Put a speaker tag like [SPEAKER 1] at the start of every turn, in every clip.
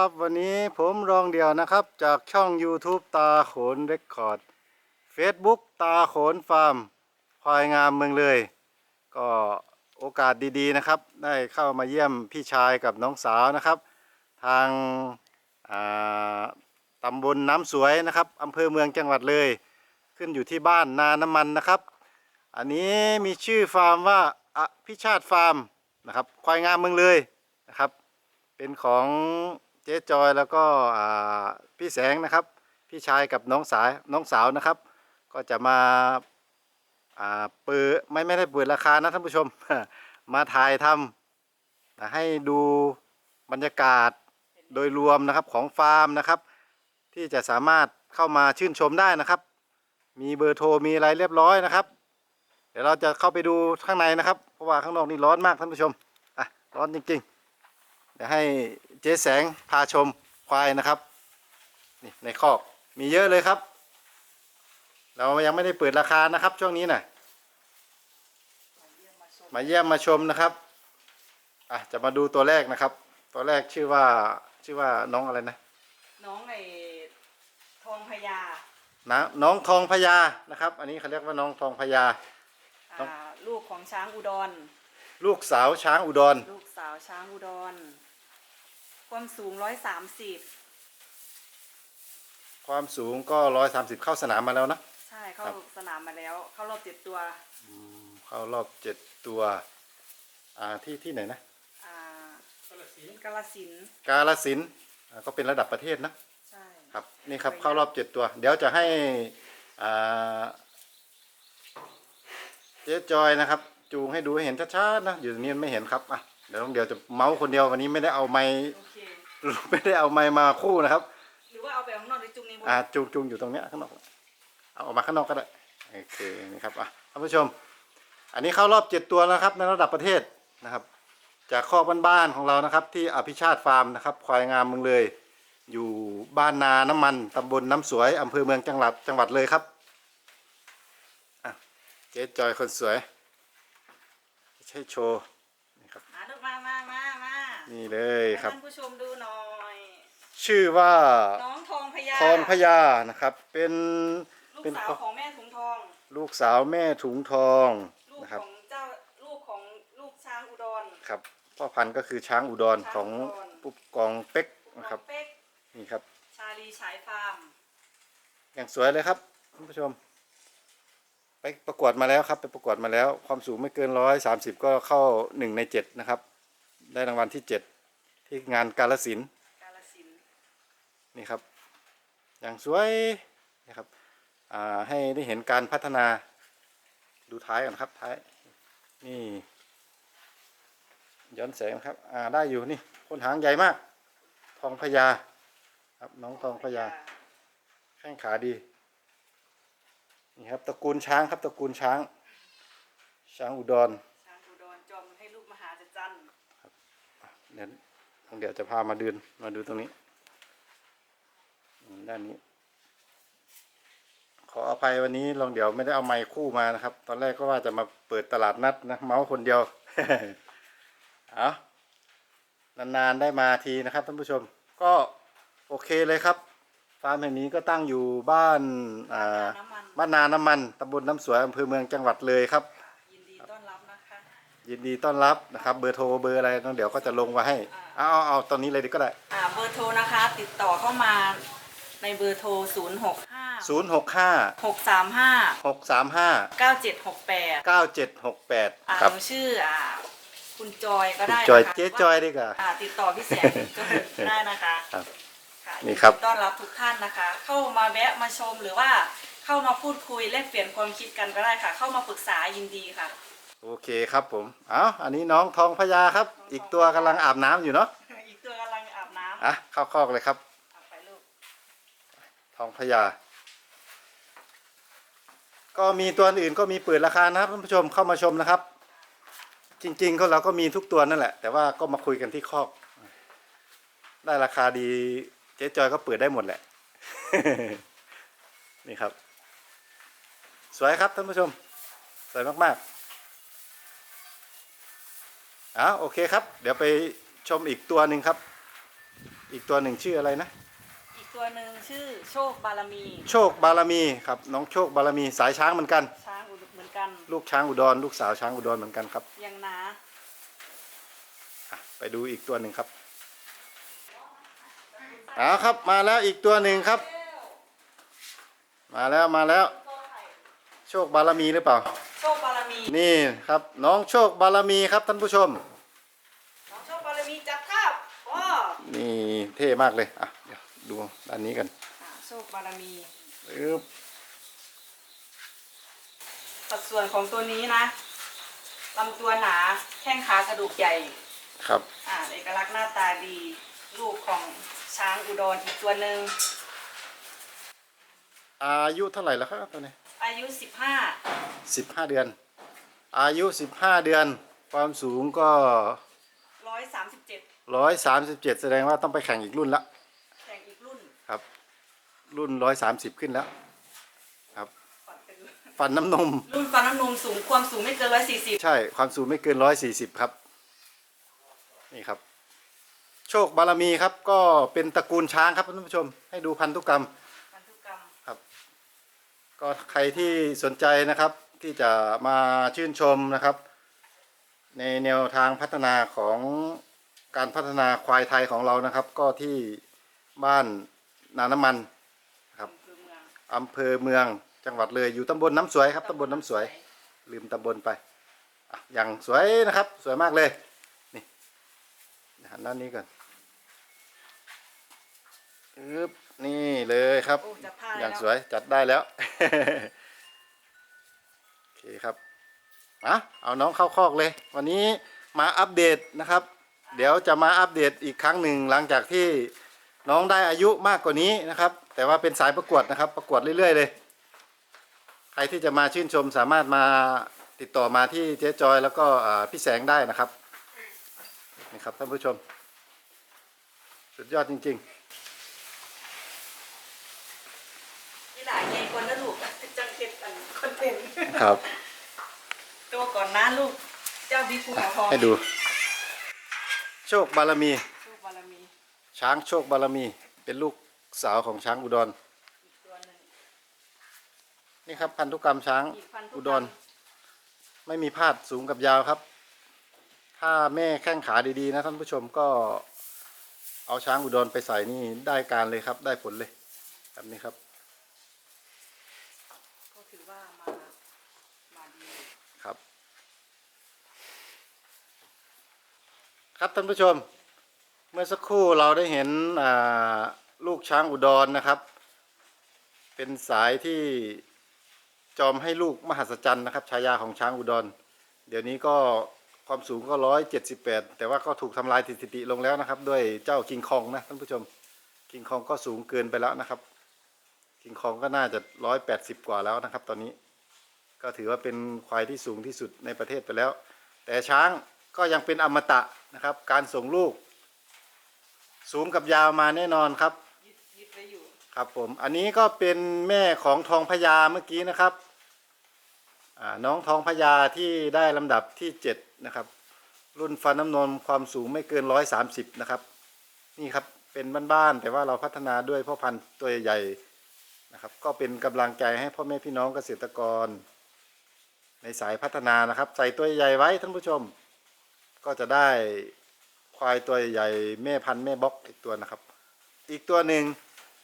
[SPEAKER 1] วัสดีครับวันนี้ผมรองเดียวนะครับ จากช่อง YouTube ตาโขนเรคคอร์ด Facebook ตาโขนฟาร์มควายงามเมืองเลย ก็โอกาสดีๆนะครับ ได้เข้ามาเยี่ยมพี่ชายกับน้องสาวนะครับ ทางาตำบลน้ำสวยนะครับอำเภอเมืองจังหวัดเลย ขึ้นอยู่ที่บ้านนาน้ำมันนะครับ อันนี้มีชื่อฟาร์มว่าอภิชาติฟาร์มนะครับควายงามเมืองเลยนะครับ เป็นของ เจ๊จอยแล้วก็พี่แสงนะครับ พี่ชายกับน้องสายน้องสาวนะครับ ก็จะมาเปิดไม่ไม่ได้เปิดราคานะท่านผู้ชม มาถ่ายทำให้ดูบรรยากาศโดยรวมนะครับของฟาร์มนะครับ ที่จะสามารถเข้ามาชื่นชมได้นะครับ มีเบอร์โทรมีอะไรเรียบร้อยนะครับ เดี๋ยวเราจะเข้าไปดูข้างในนะครับ เพราะว่าข้างนอกนี่ร้อนมากท่านผู้ชมอะร้อนจริง ๆ เดี๋ยวให้เจ๊แสงพาชมควายนะครับนี่ในคอกมีเยอะเลยครับ เรายังไม่ได้เปิดราคานะครับ ช่วงนี้นะ่ะมาเยี่ยมมาชมนะครับอะจะมาดูตัวแรกนะครับ ตัวแรกชื่อว่าชื่อว่าน้องอะไรนะ
[SPEAKER 2] น้องไอ้ทองพญา
[SPEAKER 1] นะน้องทองพญานะครับ อันนี้เขาเรียกว่าน้องทองพญา น้อง
[SPEAKER 2] อ่าลูกของช้างอุดร
[SPEAKER 1] ลูกสาวช้างอุดร
[SPEAKER 2] ลูกสาวช้างอุดร ความสูงร้อยสามสิบ
[SPEAKER 1] ความสูงก็ร้อยสามสิบเข้าสนามมาแล้วนะ
[SPEAKER 2] ใช่เข้า
[SPEAKER 1] ครับ
[SPEAKER 2] สนามมาแล้ว เข้ารอบเจ็ดตัว
[SPEAKER 1] เข้ารอบเจ็ดตัว อ่าที่ที่ไหนนะ
[SPEAKER 2] อ่ากาลสินธุ์กาลสินธุ์
[SPEAKER 1] กาลสินธุ์อ่าก็เป็นระดับประเทศนะ
[SPEAKER 2] ใช่
[SPEAKER 1] ครับนี่ครับเข้ารอบเจ็ดตัว เดี๋ยวจะให้อ่าเจ๊จอยนะครับ จูงให้ดูให้เห็นชัดๆนะอยู่ตรงนี้มันไม่เห็นครับอะ เดี๋ยวเดี๋ยวจะเมาส์คนเดียววันนี้ไม่ได้เอาไม้
[SPEAKER 2] โอเค
[SPEAKER 1] ไม่ได้เอาไม้มาคู่นะครับ
[SPEAKER 2] หรือว่าเอาไปข้างนอกหรือจุงในบน
[SPEAKER 1] อ่าจูงจูงอยู่ตรงเนี้ยข้างนอกเอาออกมาข้างนอกก็ได้โอเคนี่ครับอะท่านผู้ชม อันนี้เข้ารอบเจ็ดตัวแล้วครับในระดับประเทศนะครับ จากคอกบ้านๆของเรานะครับ ที่อภิชาติฟาร์มนะครับควายงามเมืองเลย อยู่บ้านนาน้ำมันตำบลน้ำสวยอำเภอเมืองจังหวัดจังหวัดเลยครับอะเจ๊จอยคนสวย ใช่โชว์นี่ครับ
[SPEAKER 2] อ่าลูกมามามามา
[SPEAKER 1] นี่เลย
[SPEAKER 2] ให้
[SPEAKER 1] ครับ
[SPEAKER 2] ท่านผู้ชมดูหน่อย
[SPEAKER 1] ชื่อว่า
[SPEAKER 2] น้องทองพญา
[SPEAKER 1] ทองพญานะครับ เป็น
[SPEAKER 2] ลูก
[SPEAKER 1] เป็น
[SPEAKER 2] สาวของแม่ถุงทอง
[SPEAKER 1] ลูกสาวแม่ถุงทอง
[SPEAKER 2] ลูก
[SPEAKER 1] นะครับ
[SPEAKER 2] ของเจ้าลูกของลูกช้างอุดร
[SPEAKER 1] ครับพ่อพันธุ์ก็คือช้างอุดร
[SPEAKER 2] ช้าง
[SPEAKER 1] ของ
[SPEAKER 2] อุดร
[SPEAKER 1] ปุ๊บกองเป๊กนะครับ
[SPEAKER 2] เป๊ก
[SPEAKER 1] นี่ครับ
[SPEAKER 2] ชาลีฉายฟาร์ม
[SPEAKER 1] อย่างสวยเลยครับท่านผู้ชม ไปประกวดมาแล้วครับ ไปประกวดมาแล้ว ความสูงไม่เกินร้อยสามสิบก็เข้าหนึ่งในเจ็ดนะครับ ได้รางวัลที่เจ็ดที่งานกาลสินธุ์
[SPEAKER 2] กาลสินธุ์
[SPEAKER 1] นี่ครับ อย่างสวยนะครับอ่าให้ได้เห็นการพัฒนาดูท้ายก่อนครับท้ายนี่ย้อนแสงครับอ่าได้อยู่นี่คนหางใหญ่มาก ทองพญาครับน้องทองพญาแข้งขาดีนี่ครับตระกูลช้างครับตระกูลช้าง ช้างอุดร
[SPEAKER 2] ช้างอุดรจอมให้ลูกมหาจันทร์
[SPEAKER 1] เดี๋ยวเดี๋ยวจะพามาเดินมาดูตรงนี้อืมด้านนี้ ขออภัยวันนี้ลองเดี๋ยวไม่ได้เอาไมค์คู่มานะครับ ตอนแรกก็ว่าจะมาเปิดตลาดนัดนะเมาส์คนเดียวเอานานๆได้มาทีนะครับท่านผู้ชม ก็โอเคเลยครับ ฟาร์มแห่งนี้ก็ตั้งอยู่บ้านอ่า
[SPEAKER 2] น้ำมัน
[SPEAKER 1] บ้านนาน้ำมันตำบลน้ำสวยอำเภอเมืองจังหวัดเลยครับ
[SPEAKER 2] ยินดีต้อนรับนะคะ
[SPEAKER 1] ยินดีต้อนรับนะครับ เบอร์โทรเบอร์อะไรน้องเดี๋ยวก็จะลงมาให้เอาเอาเอาตอนนี้เลยดีก็ได้
[SPEAKER 2] อ่าเบอร์โทรนะคะ ติดต่อเข้ามาในเบอร์โทร 0 6 5
[SPEAKER 1] 0 6 5
[SPEAKER 2] 6 3 5
[SPEAKER 1] 6 3 5
[SPEAKER 2] 9 7 6 8
[SPEAKER 1] 9 7 6
[SPEAKER 2] อ่า
[SPEAKER 1] 8ครับ
[SPEAKER 2] หนูชื่ออ่าคุณจอยก็ได้
[SPEAKER 1] จอย
[SPEAKER 2] นะคะ
[SPEAKER 1] เจ๊จอยดีกว่า
[SPEAKER 2] อ่า ติดต่อพี่แสงก็ได้นะคะ
[SPEAKER 1] ครับ
[SPEAKER 2] ค่ะ
[SPEAKER 1] นี่ครับ
[SPEAKER 2] ยิดีต้อนรับทุกท่านนะคะ เข้ามาแวะมาชมหรือว่าเข้ามาพูดคุยแลกเปลี่ยนความคิดกันก็ได้ค่ะ เข้ามาปรึกษายินดีค่ะ
[SPEAKER 1] โอเคครับผม เอาอันนี้น้องทองพญาครับ อีกตัวกำลังอาบน้ำอยู่เนาะ
[SPEAKER 2] อีกตัวกำลังอาบน้ำ
[SPEAKER 1] อะเข้าคอกเลยครับ
[SPEAKER 2] เอาไปลูก
[SPEAKER 1] ทองพญา ก็มีตัวอื่นก็มีเปิดราคานะครับท่านผู้ชมเข้ามาชมนะครับ จริงๆก็เราก็มีทุกตัวนั่นแหละ แต่ว่าก็มาคุยกันที่คอก ได้ราคาดี เจ๊จอยก็เปิดได้หมดแหละ นี่ครับ สวยครับท่านผู้ชม สวยมากๆ อ้าวโอเคครับ เดี๋ยวไปชมอีกตัวหนึ่งครับ อีกตัวหนึ่งชื่ออะไรนะ
[SPEAKER 2] อีกตัวหนึ่งชื่อโชคบารมี
[SPEAKER 1] โชคบารมีครับ น้องโชคบารมีสายช้างเหมือนกัน
[SPEAKER 2] ช้างอุดเหมือนกัน
[SPEAKER 1] ลูกช้างอุดร ลูกสาวช้างอุดรเหมือนกันครับ
[SPEAKER 2] ยังหนา
[SPEAKER 1] อะไปดูอีกตัวหนึ่งครับเอาครับมาแล้วอีกตัวหนึ่งครับ มาแล้วมาแล้ว โชคบารมีหรือเปล่า
[SPEAKER 2] โชคบารมี
[SPEAKER 1] นี่ครับ น้องโชคบารมีครับท่านผู้ชม
[SPEAKER 2] น้องโชคบารมีจัดภาพว้า
[SPEAKER 1] นี่เท่มากเลยอะเดี๋ยวดูด้านนี้กัน
[SPEAKER 2] อ่าโชคบารมี
[SPEAKER 1] ปึ๊บ
[SPEAKER 2] สัดส่วนของตัวนี้นะลำตัวหนาแข้งขากระดูกใหญ่
[SPEAKER 1] ครับ
[SPEAKER 2] อ่าเอกลักษณ์หน้าตาดี ลูกของช้างอุดรอีกตัวหนึ่ง
[SPEAKER 1] อายุเท่าไหร่แล้วครับตัวนี้
[SPEAKER 2] อายุ 15
[SPEAKER 1] สิบห้าเดือน อายุสิบห้าเดือน ความสูงก็
[SPEAKER 2] 137
[SPEAKER 1] ร้อยสามสิบเจ็ดแสดงว่าต้องไปแข่งอีกรุ่นละ
[SPEAKER 2] แข่งอีกรุ่น
[SPEAKER 1] ครับ รุ่นร้อยสามสิบขึ้นแล้ว ครับ
[SPEAKER 2] ก่อนเป็น
[SPEAKER 1] ฟันน้ำนม
[SPEAKER 2] รุ่นฟันน้ำนมสูง ความสูงไม่เกิน 140
[SPEAKER 1] ใช่ ความสูงไม่เกินร้อยสี่สิบครับ นี่ครับ โชคบารมีครับ ก็เป็นตระกูลช้างครับท่านผู้ชม ให้ดูพันธุกรรม
[SPEAKER 2] พันธุกรรม
[SPEAKER 1] ครับ ก็ใครที่สนใจนะครับที่จะมาชื่นชมนะครับ ในแนวทางพัฒนาของการพัฒนาควายไทยของเรานะครับ ก็ที่บ้านนาน้ำมันครับ
[SPEAKER 2] อำเภอเมือง
[SPEAKER 1] จังหวัดเลยอยู่ตำบลน้ำสวยครับตำบลน้ำสวย ลืมตำบลไปอะอย่างสวยนะครับ สวยมากเลยนี่หันด้านนี้ก่อนอึ๊บ นี่เลยครับ
[SPEAKER 2] โอ้จัดผ้า
[SPEAKER 1] อย่าง
[SPEAKER 2] แล้ว
[SPEAKER 1] สวยจัดได้แล้ว โอเคครับอะเอาน้องเข้าคอกเลย วันนี้มาอัปเดตนะครับ เดี๋ยวจะมาอัปเดตอีกครั้งหนึ่งหลังจากที่น้องได้อายุมากกว่านี้นะครับ แต่ว่าเป็นสายประกวดนะครับ ประกวดเรื่อยๆเลย ใครที่จะมาชื่นชมสามารถมาติดต่อมาที่เจ๊จอย แล้วก็อ่าพี่แสงได้นะครับนี่ครับท่านผู้ชม สุดยอดจริง
[SPEAKER 2] นี่หลายใหญ่กว่านะลูกจังเก็บอันคอนเทนต์
[SPEAKER 1] ๆครับ
[SPEAKER 2] ตัวก่อนนะลูก เจ้าบีภูเขาทอง
[SPEAKER 1] ให้ดู โชคบารมี
[SPEAKER 2] โชคบารมี
[SPEAKER 1] ช้างโชคบารมี เป็นลูกสาวของช้างอุดร
[SPEAKER 2] อีกตัวหนึ่ง
[SPEAKER 1] นี่ครับพันธุกรรมช้าง
[SPEAKER 2] อีกพันธุ
[SPEAKER 1] อุ
[SPEAKER 2] ก
[SPEAKER 1] ด
[SPEAKER 2] รร
[SPEAKER 1] ร
[SPEAKER 2] ม
[SPEAKER 1] ไม่มีพาดสูงกับยาวครับ ถ้าแม่แข้งขาดีๆนะท่านผู้ชมก็ เอาช้างอุดรไปใส่นี่ได้การเลยครับ ได้ผลเลยแบบนี้ครับ
[SPEAKER 2] ก็ถือว่ามา มาดี
[SPEAKER 1] ครับ ครับท่านผู้ชม เมื่อสักครู่เราได้เห็นลูกช้างอุดรนะครับ เป็นสายที่จอมให้ลูกมหัศจรรย์นะครับฉายาของช้างอุดร เดี๋ยวนี้ก็ความสูงก็ร้อยเจ็ดสิบแปดแต่ว่าก็ถูกทำลายสถิติลงแล้วนะครับ ด้วยเจ้าคิงคองนะท่านผู้ชมคิงคองก็สูงเกินไปแล้วนะครับคิงคองก็น่าจะร้อยแปดสิบกว่าแล้วนะครับ ตอนนี้ ก็ถือว่าเป็นควายที่สูงที่สุดในประเทศไปแล้ว แต่ช้าง ก็ยังเป็นอมตะนะครับ การส่งลูก สูงกับยาวมาแน่นอนครับ
[SPEAKER 2] ยึดไว้อยู่
[SPEAKER 1] ครับผมอันนี้ก็เป็นแม่ของทองพญาเมื่อกี้นะครับน้องทองพญาที่ได้ลำดับที่เจ็ดนะครับ รุ่นฟันน้ำนมความสูงไม่เกินร้อยสามสิบนะครับ นี่ครับเป็นบ้านๆแต่ว่าเราพัฒนาด้วยพ่อพันธุ์ตัวใหญ่นะครับ ก็เป็นกำลังใจให้พ่อแม่พี่น้องเกษตรกร ในสายพัฒนานะครับ ใส่ตัวใหญ่ไว้ท่านผู้ชม ก็จะได้ควายตัวใหญ่แม่พันธุ์แม่บ็อกอีกตัวนะครับ อีกตัวหนึ่ง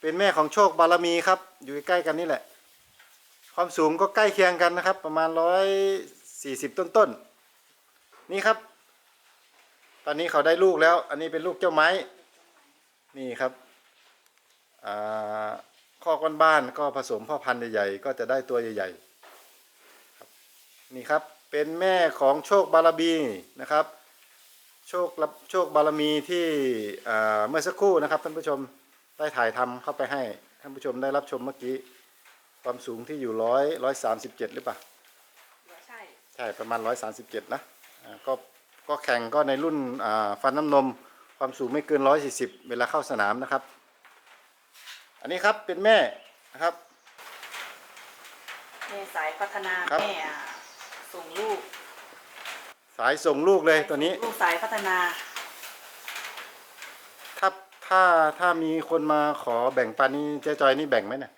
[SPEAKER 1] เป็นแม่ของโชคบารมีครับ อยู่ใกล้กันนี่แหละ ความสูงก็ใกล้เคียงกันนะครับ ประมาณร้อยสี่สิบต้นๆนนี่ครับ ตอนนี้เขาได้ลูกแล้ว อันนี้เป็นลูกเจ้าไม้ นี่ครับข้อก้อนบ้านก็ผสมพ่อพันธุ์ใหญ่ๆก็จะได้ตัวใหญ่ๆครับนี่ครับเป็นแม่ของโชคบารมีนะครับ โชครับโชคบารมีที่อ่าเมื่อสักครู่นะครับท่านผู้ชมได้ถ่ายทำเข้าไปให้ท่านผู้ชมได้รับชมเมื่อกี้ความสูงที่อยู่ร้อยร้อยสามสิบเจ็ดหรือเปล่า
[SPEAKER 2] ใช่
[SPEAKER 1] ใช่ประมาณ137นะอ่าก็ก็แข่งก็ในรุ่นอ่าฟันน้ำนมความสูงไม่เกิน140เวลาเข้าสนามนะครับ อันนี้ครับเป็นแม่นะครับ
[SPEAKER 2] แม่สายพัฒนา
[SPEAKER 1] ครับ
[SPEAKER 2] แม่อะส่งลูก
[SPEAKER 1] สายส่งลูกเลยตัวนี้
[SPEAKER 2] ลูกสายพัฒนา
[SPEAKER 1] ถ้าถ้าถ้ามีคนมาขอแบ่งปันนี่เจ๊จอยนี่แบ่งไหมเนี่ย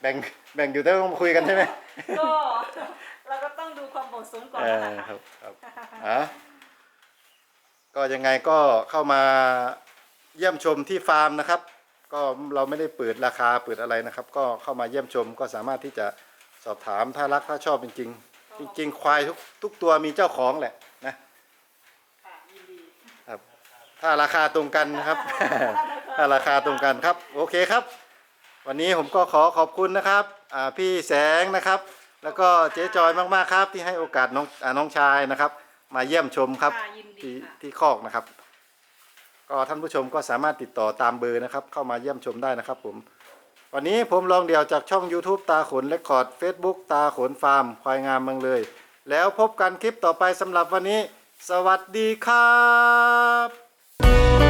[SPEAKER 1] แบ่งแบ่งอยู่แต่ต้องมาคุยกันใช่ไหม
[SPEAKER 2] ก็เราก็ต้องดูความเหมาะสมก่อน
[SPEAKER 1] เอ
[SPEAKER 2] นะ
[SPEAKER 1] อ
[SPEAKER 2] คะ
[SPEAKER 1] ครับครับอะก็ยังไงก็เข้ามาเยี่ยมชมที่ฟาร์มนะครับ ก็เราไม่ได้เปิดราคาเปิดอะไรนะครับ ก็เข้ามาเยี่ยมชมก็สามารถที่จะสอบถามถ้ารักถ้าชอบจริงๆ จริงๆ ควายทุกทุกตัวมีเจ้าของแหละนะ
[SPEAKER 2] ค่ะยินดี
[SPEAKER 1] ครับถ้าราคาตรงกันนะครับ ถ้าราคาตรงกันครับ โอเคครับ วันนี้ผมก็ขอขอบคุณนะครับอ่าพี่แสงนะครับ แล้วก็เจ๊จอยมากๆครับที่ให้โอกาสน้องอาน้องชายนะครับ มาเยี่ยมชมครับ
[SPEAKER 2] ค่ะยินดี
[SPEAKER 1] ที่
[SPEAKER 2] ค่ะ
[SPEAKER 1] ที่คอกนะครับ ก็ท่านผู้ชมก็สามารถติดต่อตามเบอร์นะครับ เข้ามาเยี่ยมชมได้นะครับ ผม วันนี้ผมลองเดี่ยวจากช่อง YouTube ตาขนและคอร์ด Facebook ตาขนฟาร์มควายงามเมืองเลย แล้วพบกันคลิปต่อไปสำหรับวันนี้ สวัสดีครับ